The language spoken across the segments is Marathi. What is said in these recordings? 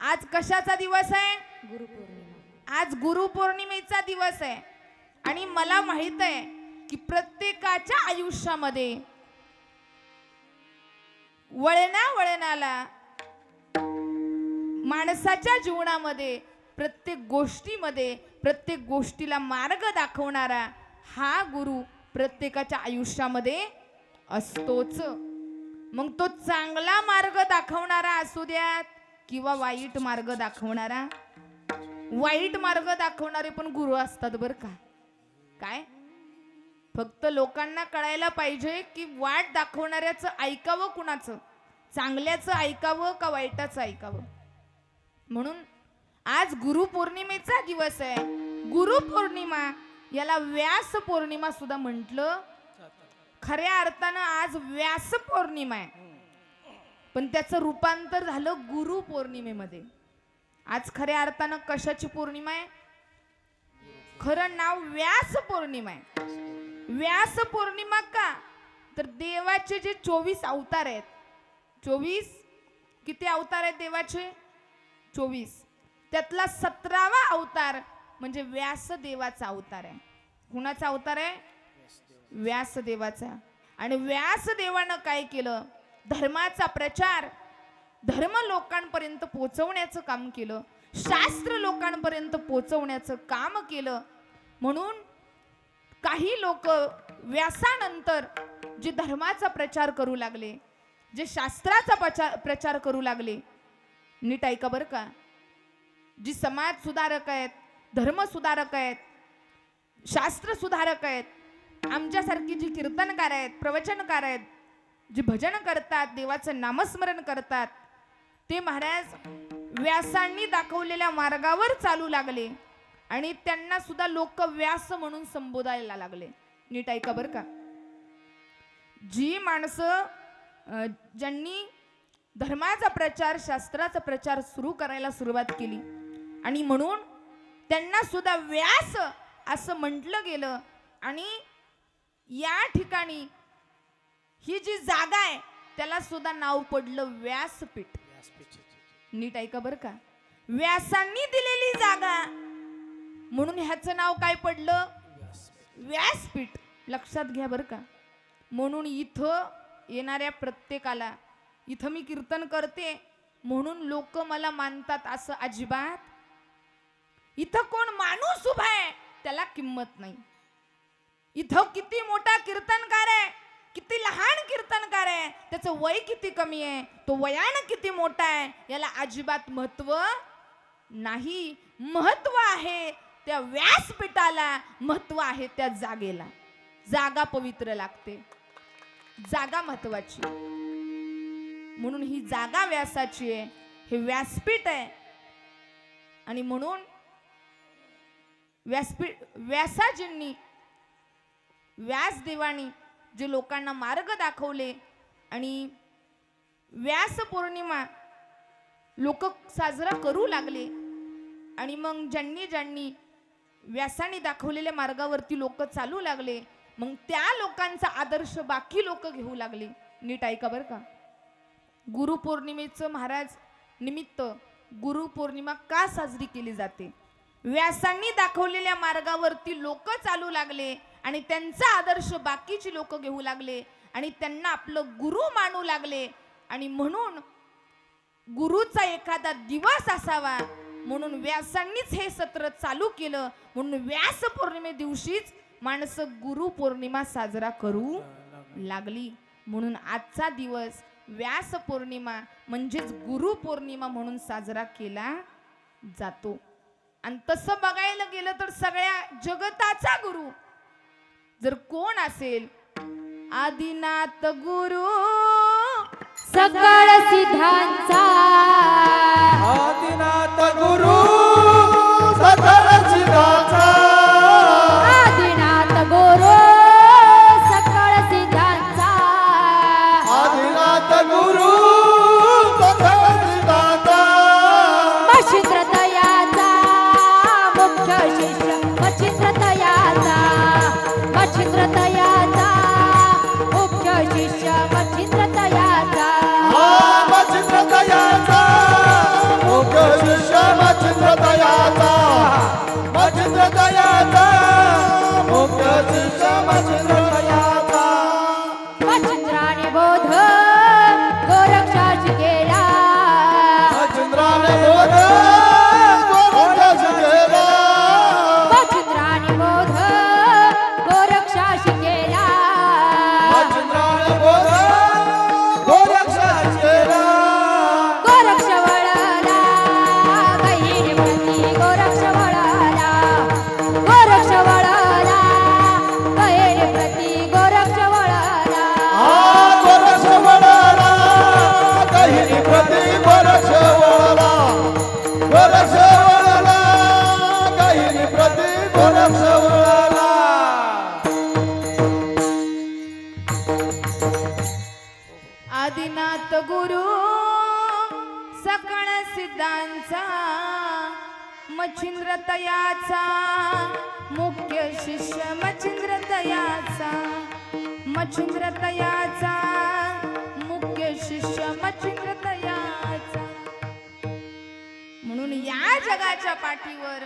आज कशाचा दिवस आहे? गुरुपौर्णिमा. आज गुरुपौर्णिमेचा दिवस आहे. आणि मला माहीत आहे की प्रत्येकाच्या आयुष्यामध्ये वळणा वळणाला माणसाच्या जीवनामध्ये प्रत्येक गोष्टीमध्ये प्रत्येक गोष्टीला मार्ग दाखवणारा हा गुरु प्रत्येकाच्या आयुष्यामध्ये असतोच. मग तो चांगला मार्ग दाखवणारा असू द्यात किंवा वाईट मार्ग दाखवणारा? वाईट मार्ग दाखवणारे पण गुरु असतात बरं का? काय? फक्त लोकांना कळायला पाहिजे की वाट दाखवणाऱ्याचं ऐकावं कुणाचं? चांगल्याचं ऐकावं का वाईटाचं ऐकावं? म्हणून आज गुरुपौर्णिमेचा दिवस आहे. गुरुपौर्णिमा याला व्यास पौर्णिमा सुद्धा म्हटलं. खऱ्या अर्थानं आज व्यास पौर्णिमा आहे. पण त्याचं रूपांतर झालं गुरु पौर्णिमेमध्ये. आज खऱ्या अर्थानं कशाची पौर्णिमा आहे? खरं नाव व्यास पौर्णिमा आहे. व्यास पौर्णिमा का? तर देवाचे जे चोवीस अवतार आहेत. चोवीस? किती अवतार आहेत देवाचे? चोवीस. त्यातला सतरावा अवतार म्हणजे व्यास देवाचा अवतार आहे. कुणाचा अवतार आहे? व्यास देवाचा. आणि व्यास देवानं काय केलं? धर्माचा प्रचार धर्म लोकांपर्यंत पोचवण्याचं काम केलं शास्त्र लोकांपर्यंत पोचवण्याचं काम केलं. म्हणून काही लोक व्यासानंतर जे धर्माचा प्रचार करू लागले जे शास्त्राचा प्रचार प्रचार करू लागले नीट ऐका बरं का. जी समाज सुधारक आहेत धर्म सुधारक आहेत शास्त्र सुधारक आहेत आमच्यासारखी जी कीर्तनकार आहेत प्रवचनकार आहेत जे भजन करतात देवाचं नामस्मरण करतात ते महाराज व्यासांनी दाखवलेल्या मार्गावर चालू लागले आणि त्यांना सुद्धा लोक व्यास म्हणून संबोधायला लागले. नीट ऐका बरं का. जी माणसं ज्यांनी धर्माचा प्रचार शास्त्राचा प्रचार सुरू करायला सुरुवात केली आणि म्हणून त्यांना सुद्धा व्यास असं म्हटलं गेलं आणि या ठिकाणी ही जी जागा आहे त्याला सुद्धा नाव पडलं व्यासपीठ. नीट ऐका बरं का. व्यासांनी दिलेली जागा म्हणून ह्याचं नाव काय पडलं? व्यासपीठ. लक्षात घ्या बरं का. म्हणून इथं येणाऱ्या प्रत्येकाला इथं मी कीर्तन करते म्हणून लोक मला मानतात असं अजिबात. इथं कोण माणूस उभा आहे त्याला किंमत नाही. इथं किती मोठा कीर्तनकार आहे किती लहान कीर्तनकार आहे त्याचं वय किती कमी आहे तो वयानं किती मोठा आहे याला अजिबात महत्त्व नाही. महत्त्व आहे त्या व्यासपीठाला महत्त्व आहे त्या जागेला. जागा पवित्र लागते. जागा महत्वाची. म्हणून ही जागा व्यासाची आहे हे व्यासपीठ आहे. आणि म्हणून व्यासपीठ व्यासाजींनी व्यासदेवानी जे लोकांना मार्ग दाखवले आणि व्यास पौर्णिमा लोक साजरा करू लागले. आणि मग ज्यांनी ज्यांनी व्यासाने दाखवलेल्या मार्गावरती लोक चालू लागले मग त्या लोकांचा आदर्श बाकी लोक घेऊ लागले. नीट ऐका बरं का. गुरुपौर्णिमेचं महाराज निमित्त गुरुपौर्णिमा का साजरी केली जाते? व्यासांनी दाखवलेल्या मार्गावरती लोक चालू लागले आणि त्यांचा आदर्श बाकीची लोक घेऊ लागले आणि त्यांना आपलं गुरु मानू लागले. आणि म्हणून गुरुचा एखादा दिवस असावा. म्हणून व्यासांनीच हे सत्र चालू केलं. म्हणून व्यास पौर्णिमे दिवशीच माणसं गुरु पौर्णिमा साजरा करू लागली. म्हणून आजचा दिवस व्यास पौर्णिमा म्हणजेच गुरु पौर्णिमा म्हणून साजरा केला जातो. आणि तसं बघायला गेलं तर सगळ्या जगताचा गुरु जर कोण असेल आदिनाथ गुरु सकळ सिद्धांचा मच्छिंद्रतयाचा मुख्य शिष्य मच्छिंद्र तयाचा मुख्य शिष्य मच्छिंद्रतयाचा म्हणून या जगाच्या पाठीवर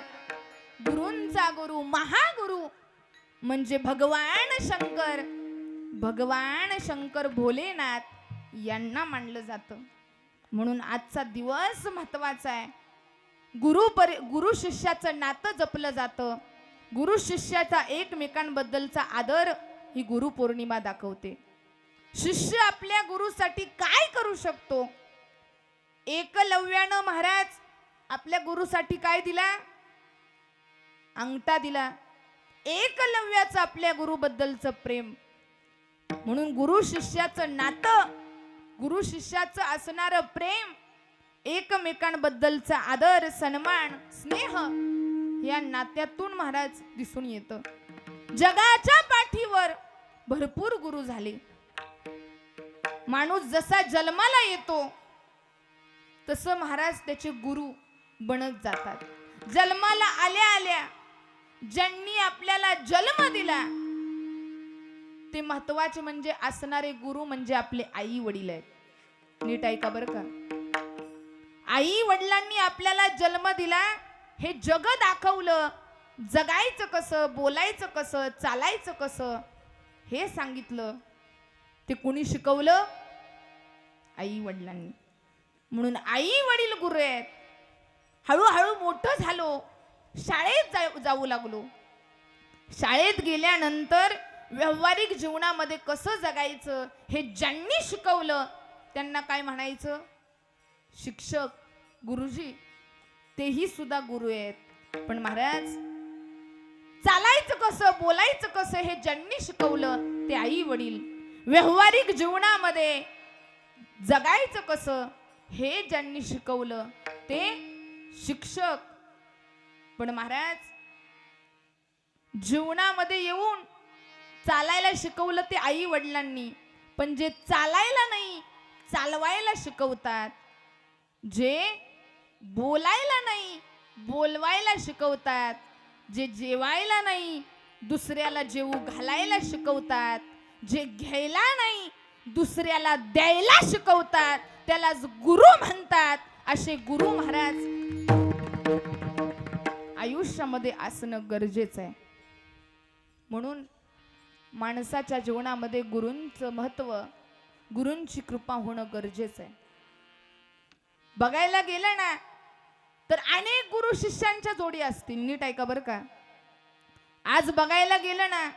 गुरूंचा गुरु महागुरु म्हणजे भगवान शंकर. भगवान शंकर भोलेनाथ यांना मानलं जातं. म्हणून आजचा दिवस महत्त्वाचा आहे. गुरु परि गुरु शिष्याचं नातं जपलं जातं. गुरु शिष्याचा एकमेकांबद्दलचा आदर ही गुरु पौर्णिमा दाखवते. शिष्य आपल्या गुरुसाठी काय करू शकतो? एकलव्यानं महाराज आपल्या गुरुसाठी काय दिला? अंगठा दिला. एकलव्याचं आपल्या गुरुबद्दलचं प्रेम. म्हणून गुरु शिष्याचं नातं गुरु शिष्याचं असणारं प्रेम एकमेकांबद्दलचा आदर सन्मान स्नेह या नात्यातून महाराज दिसून येतं. जगाच्या पाठीवर भरपूर गुरु झाले. माणूस जसा जन्माला येतो तसं महाराज त्याचे गुरु बनत जातात. जन्माला आल्या आल्या ज्यांनी आपल्याला जन्म दिला ते महत्त्वाचे म्हणजे असणारे गुरु म्हणजे आपले आई वडील आहेत. नीट ऐका बरं का. आई वडिलांनी आपल्याला जन्म दिला हे जग दाखवलं जगायचं कसं बोलायचं कसं चालायचं कसं हे सांगितलं. ते कुणी शिकवलं? आई वडिलांनी म्हणून आई वडील गुरु आहेत. हळूहळू मोठं झालो. शाळेत जा- जाऊ लागलो. शाळेत गेल्यानंतर व्यावहारिक जीवनामध्ये कसं जगायचं हे ज्यांनी शिकवलं त्यांना काय म्हणायचं? शिक्षक गुरुजी तेही सुद्धा गुरु आहेत. पण महाराज चालायचं कसं बोलायचं कसं हे ज्यांनी शिकवलं ते आई वडील. व्यवहारिक जीवनामध्ये जगायचं कसं हे ज्यांनी शिकवलं ते शिक्षक. पण महाराज जीवनामध्ये येऊन चालायला शिकवलं ते आई वडिलांनी. पण जे चालायला नाही चालवायला शिकवतात जे बोलायला नाही बोलवायला शिकवतात जे जेवायला नाही दुसऱ्याला जेवू घालायला शिकवतात जे घ्यायला नाही दुसऱ्याला द्यायला शिकवतात त्यालाच गुरु म्हणतात असे गुरु महाराज आयुष्यामध्ये असणं गरजेचं आहे. म्हणून माणसाच्या जीवनामध्ये गुरूंचं महत्त्व गुरूंची कृपा होणं गरजेचं आहे. बघायला गेलं ना तर अनेक गुरु शिष्यांच्या जोडी असतील. नीट ऐका बरं का. आज बघायला गेलं ना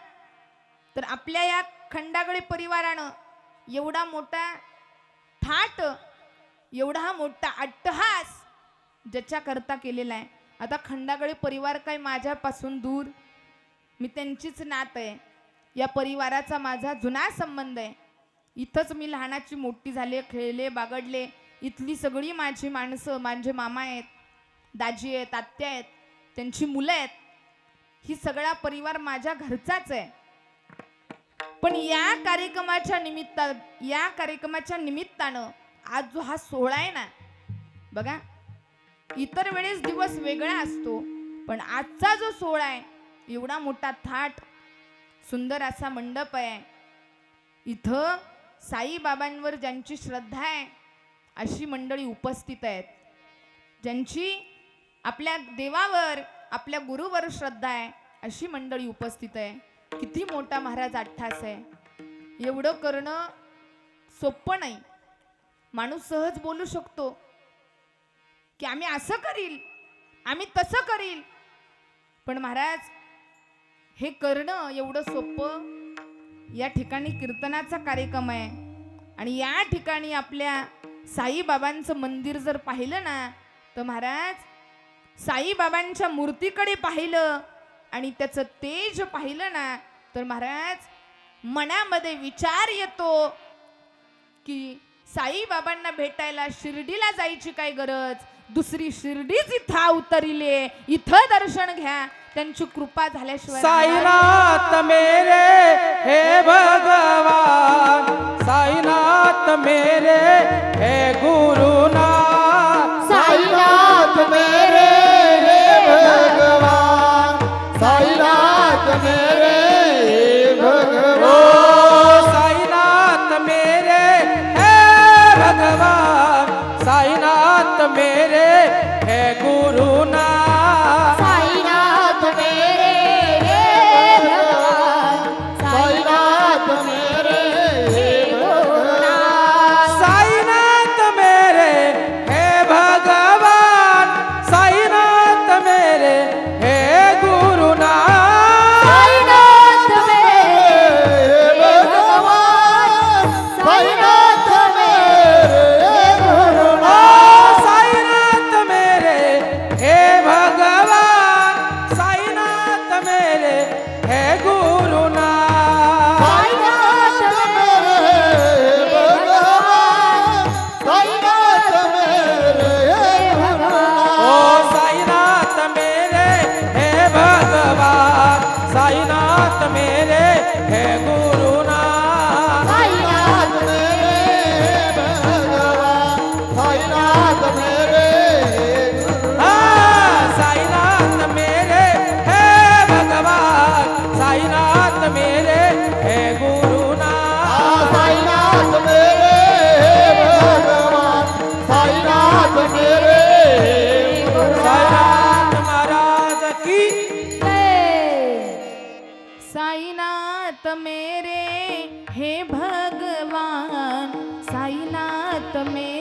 तर आपल्या या खंडागळे परिवारानं एवढा मोठा थाट एवढा हा मोठा अट्टहास ज्याच्याकरता केलेला आहे. आता खंडागळे परिवार काय माझ्यापासून दूर? मी त्यांचीच नात आहे. या परिवाराचा माझा जुना संबंध आहे. इथंच मी लहानाची मोठी झाले खेळले बागडले. इथली सगळी माझी माणसं माझे मामा आहेत दाजी आहेत आत्या आहेत त्यांची मुलं आहेत ही सगळा परिवार माझ्या घरचाच आहे. पण या कार्यक्रमाच्या निमित्ता या कार्यक्रमाच्या निमित्तानं आज जो हा सोहळा आहे ना बघा इतर वेळेस दिवस वेगळा असतो पण आजचा जो सोहळा आहे एवढा मोठा थाट सुंदर असा मंडप आहे. इथं साईबाबांवर ज्यांची श्रद्धा आहे अशी मंडळी उपस्थित आहेत ज्यांची आपल्या देवावर आपल्या गुरुवर श्रद्धा आहे अशी मंडळी उपस्थित आहे. किती मोठा महाराज अठ्ठास आहे. एवढं करणं सोपं नाही. माणूस सहज बोलू शकतो की आम्ही असं करील आम्ही तसं करील. पण महाराज हे करणं एवढं सोपं या ठिकाणी कीर्तनाचा कार्यक्रम आहे. आणि या ठिकाणी आपल्या साईबाबांचं मंदिर जर पाहिलं ना तर महाराज साईबाबांच्या मूर्तीकडे पाहिलं आणि त्याचं तेज पाहिलं ना तर महाराज मनामध्ये विचार येतो की साईबाबांना भेटायला शिर्डीला जायची काय गरज? दुसरी शिर्डीच इथं उतरिले इथं दर्शन घ्या. त्यांची कृपा झाल्याशिवाय साईनाथ मेरे हे भगवान. साईनाथ मेरे हे गुरुनाथ. की साईनाथ मेरे हे भगवान साईनाथ मेरे।